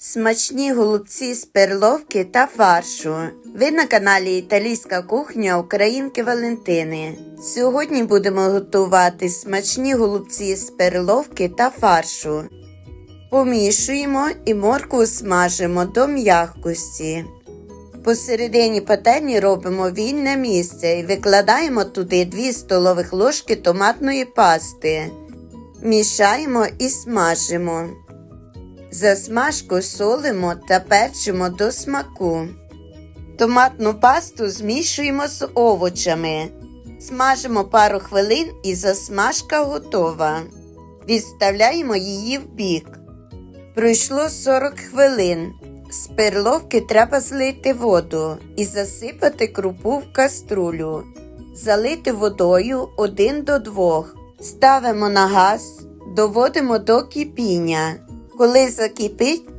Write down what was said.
Смачні голубці з перловки та фаршу. Ви на каналі Італійська кухня Українки Валентини. Сьогодні будемо готувати смачні голубці з перловки та фаршу. Помішуємо і моркву смажимо до м'якості. Посередині пательні робимо вільне місце і викладаємо туди 2 столових ложки томатної пасти. Мішаємо і смажимо. Засмажку солимо та перчимо до смаку. Томатну пасту змішуємо з овочами. Смажимо пару хвилин і засмажка готова. Відставляємо її в бік. Пройшло 40 хвилин. З перловки треба злити воду і засипати крупу в каструлю. Залити водою 1 до 2. Ставимо на газ, доводимо до кипіння. Коли закипить,